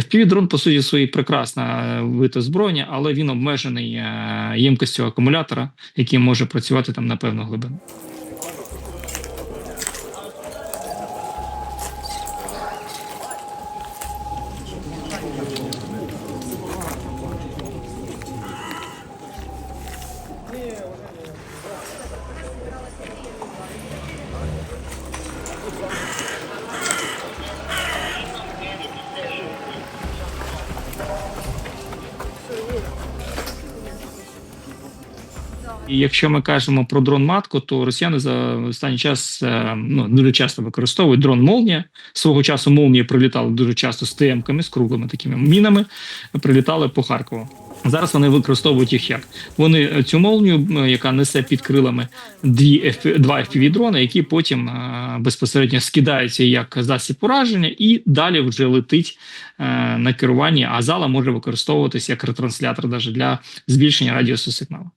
FPV-дрон, по суті, свої прекрасна вид озброєння, але він обмежений е, ємкістю акумулятора, який може працювати там на певну глибину. Якщо ми кажемо про дрон матку, то росіяни за останній час е, ну дуже часто використовують дрон молнія. Свого часу молнії прилітали дуже часто з ТМ-ками, з круглими такими мінами, прилітали по Харкову. Зараз вони використовують їх як вони е, цю молнію, яка несе під крилами дві два fpv дрони, які потім е, безпосередньо скидаються як засіб ураження, і далі вже летить е, на керуванні. А зала може використовуватися як ретранслятор даже для збільшення радіусу сигналу.